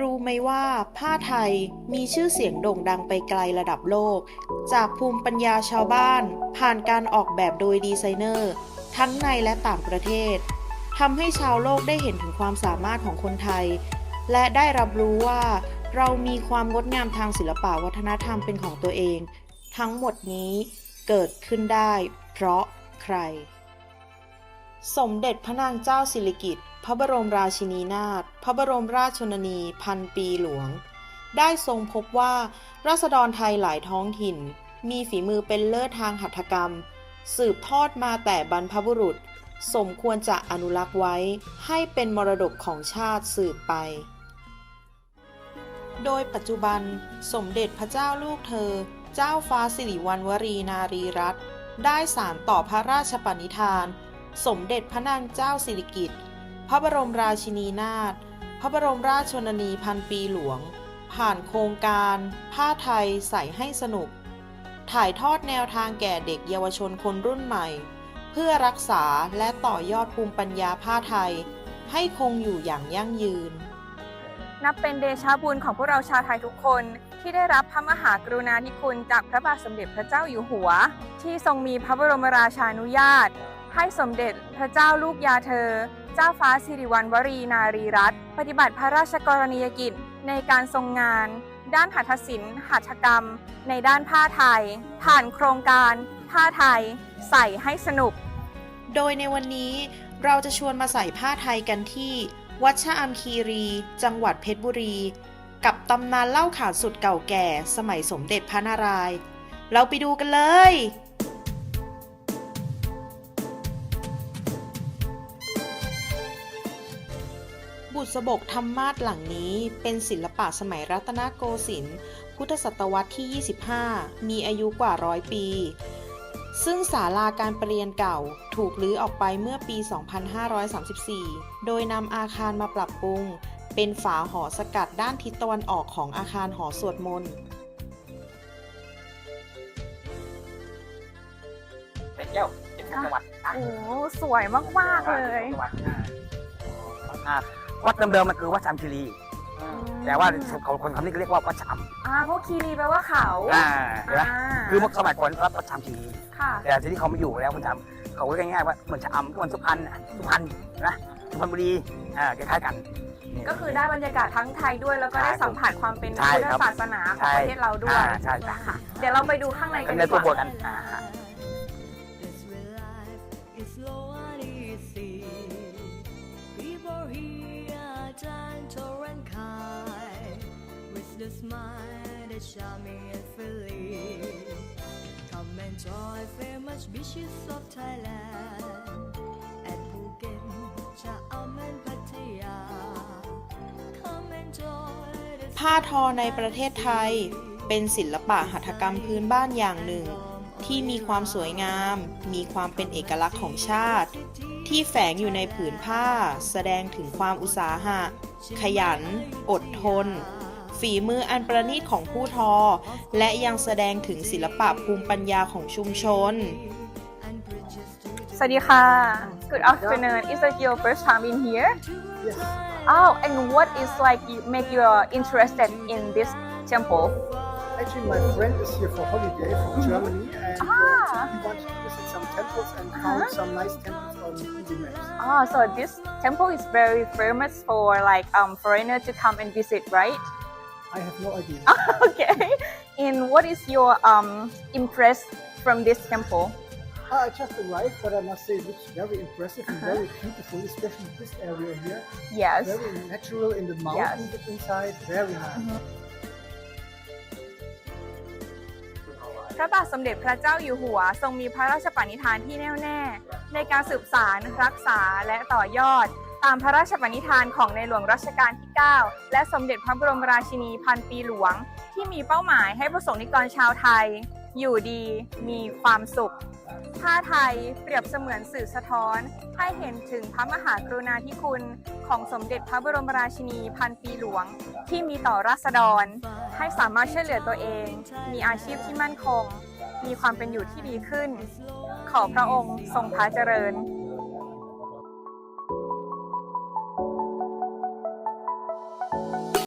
รู้ไหมว่าผ้าไทยมีชื่อเสียงโด่งดังไปไกลระดับโลก จากภูมิปัญญาชาวบ้าน ผ่านการออกแบบโดยดีไซเนอร์ ทั้งในและต่างประเทศทำให้ชาวโลกได้เห็นถึงความสามารถของคนไทย และได้รับรู้ว่า เรามีความงดงามทางศิลปะวัฒนธรรมเป็นของตัวเอง ทั้งหมดนี้เกิดขึ้นได้ เพราะใคร สมเด็จพระนางเจ้าสิริกิติ์ พระบรมราชินีนาถพระบรมราชชนนีพันปีหลวง ได้ทรงพบว่า ราษฎรไทยหลายท้องถิ่น มีฝีมือเป็นเลิศทางหัตถกรรม สืบทอดมาแต่บรรพบุรุษ สมควรจะอนุรักษ์ไว้ให้เป็นมรดกของชาติสืบไป โดยปัจจุบันสมเด็จพระเจ้าลูกเธอ เจ้าฟ้าสิริวัณวรีนารีรัตน์ได้สารต่อพระราชปณิธาน สมเด็จพระนางเจ้าสิริกิติ์ พระบรมราชินีนาถ พระบรมราชชนนีพันปีหลวง ผ่านโครงการ ผ้าไทยใส่ให้สนุก ถ่ายทอดแนวทางแก่เด็กเยาวชนคนรุ่นใหม่ เพื่อรักษาและต่อยอดภูมิปัญญาผ้าไทย ให้คงอยู่อย่างยั่งยืน นับเป็นเดชาบุญของพวกเราชาวไทยทุกคนที่ได้รับพระมหากรุณาธิคุณจากพระบาทสมเด็จพระเจ้าอยู่หัว ที่ทรงมีพระบรมราชานุญาต ให้สมเด็จพระเจ้าลูกยาเธอ เจ้าฟ้าสิริวัณวรีนารีรัตน์ปฏิบัติพระราชกรณียกิจในการทรงงาน ด้านหัตถศิลป์หัตถกรรม ในด้านผ้าไทย ผ่านโครงการ ผ้าไทย ใส่ให้สนุก โดยในวันนี้เราจะชวนมาใส่ผ้าไทยกันที่ วัดชะอำคีรี จังหวัดเพชรบุรี กับตำนานเล่าขานสุดเก่าแก่ สมัยสมเด็จพระนารายณ์เราไปดูกันเลย บุษบกธรรมาสหลังนี้เป็นศิลปะสมัยรัตนโกสินทร์พุทธศตวรรษที่ 25 มีอายุกว่าร้อยปี ซึ่งศาลาการประเรียนเก่าถูกรื้อออกไปเมื่อปี 2534 โดยนำอาคารมาปรับปรุง เป็นฝาหอสกัดด้านทิศตะวันออกของอาคารหอสวดมนต์เป็นแก้วเป็นจังหวัดนะโอ้สวยมาก ๆ เลยจังห วัดอ่าวัดเดิมๆมันคือวัดชามคีรี แต่ว่าคนคนคำนี้ก็เรียกว่าวัดชามอ่าเพราะคีรีแปลว่าเขาอ่าเห็นไหมอ่าคือเมื่อสมัยก่อนรับวัดชามคีรี ค่ะ แต่ทีนี้เขาไม่อยู่แล้วคุณจำเขาก็เรียกง่ายๆว่าเหมือนชะอำก็เหมือนสุพรรณน่ะสุพรรณนะสุพรรณบุรีอ่าคล้ายๆกันนี่ก็คือได้บรรยากาศทั้งไทยด้วยแล้วก็ได้ใช่สัมผัสความเป็นใช่พุทธครับศาสนาขใช่องประเทศเราด้วยอ่าใช่จ้ะค่ะ เดี๋ยวเราไปดูข้างในกันในดีกตัวบทว่า with the smile that charming and friendly. Come enjoy famous beaches of Thailand at Phuket, Chaam and Pattaya. Come enjoy the ผ้าทอในประเทศไทย เป็นศิลปะหัตถกรรมพื้นบ้านอย่างหนึ่ง ที่มีความสวยงาม มีความเป็นเอกลักษณ์ของชาติ ที่แฝงอยู่ในผืนผ้า แสดงถึงความอุตสาหะ ขยัน อดทน ฝีมืออันประณีตของผู้ทอ และยังแสดงถึงศิลปะภูมิปัญญาของชุมชน and bridges to สวัสดีค่ะ Good afternoon Is it your first time in here Yes. Oh and what is like you make you interested in this temple Actually, my friend is here for holiday from Germany, and Ah. he wanted to visit some temples and Uh-huh. found some nice temples on Google Maps. Ah, so this temple is very famous for like um foreigner to come and visit, right? I have no idea. okay. And what is your um impress from this temple? Ah, I just arrived, but I must say it looks very impressive and Uh-huh. very beautiful, especially this area here. Yes. Very natural in the mountains inside. Very nice. พระบาทสมเด็จพระเจ้าอยู่หัว ทรงมีพระราชปณิธานที่แน่วแน่ ในการสืบสารรักษาและต่อยอด ตามพระราชปณิธานของในหลวงรัชกาลที่ 9 และสมเด็จพระบรมราชินีพันปีหลวง ที่มีเป้าหมายให้ประสงค์นิกรชาวไทย อยู่ดีมีความสุขผ้าไทยเปรียบเสมือนสื่อสะท้อน ให้เห็นถึงพระมหากรุณาธิคุณ ของสมเด็จพระบรมราชินีพันปีหลวง ที่มีต่อราษฎร ให้สามารถช่วยเหลือตัวเอง มีอาชีพที่มั่นคง มีความเป็นอยู่ที่ดีขึ้น ขอพระองค์ทรงพระเจริญ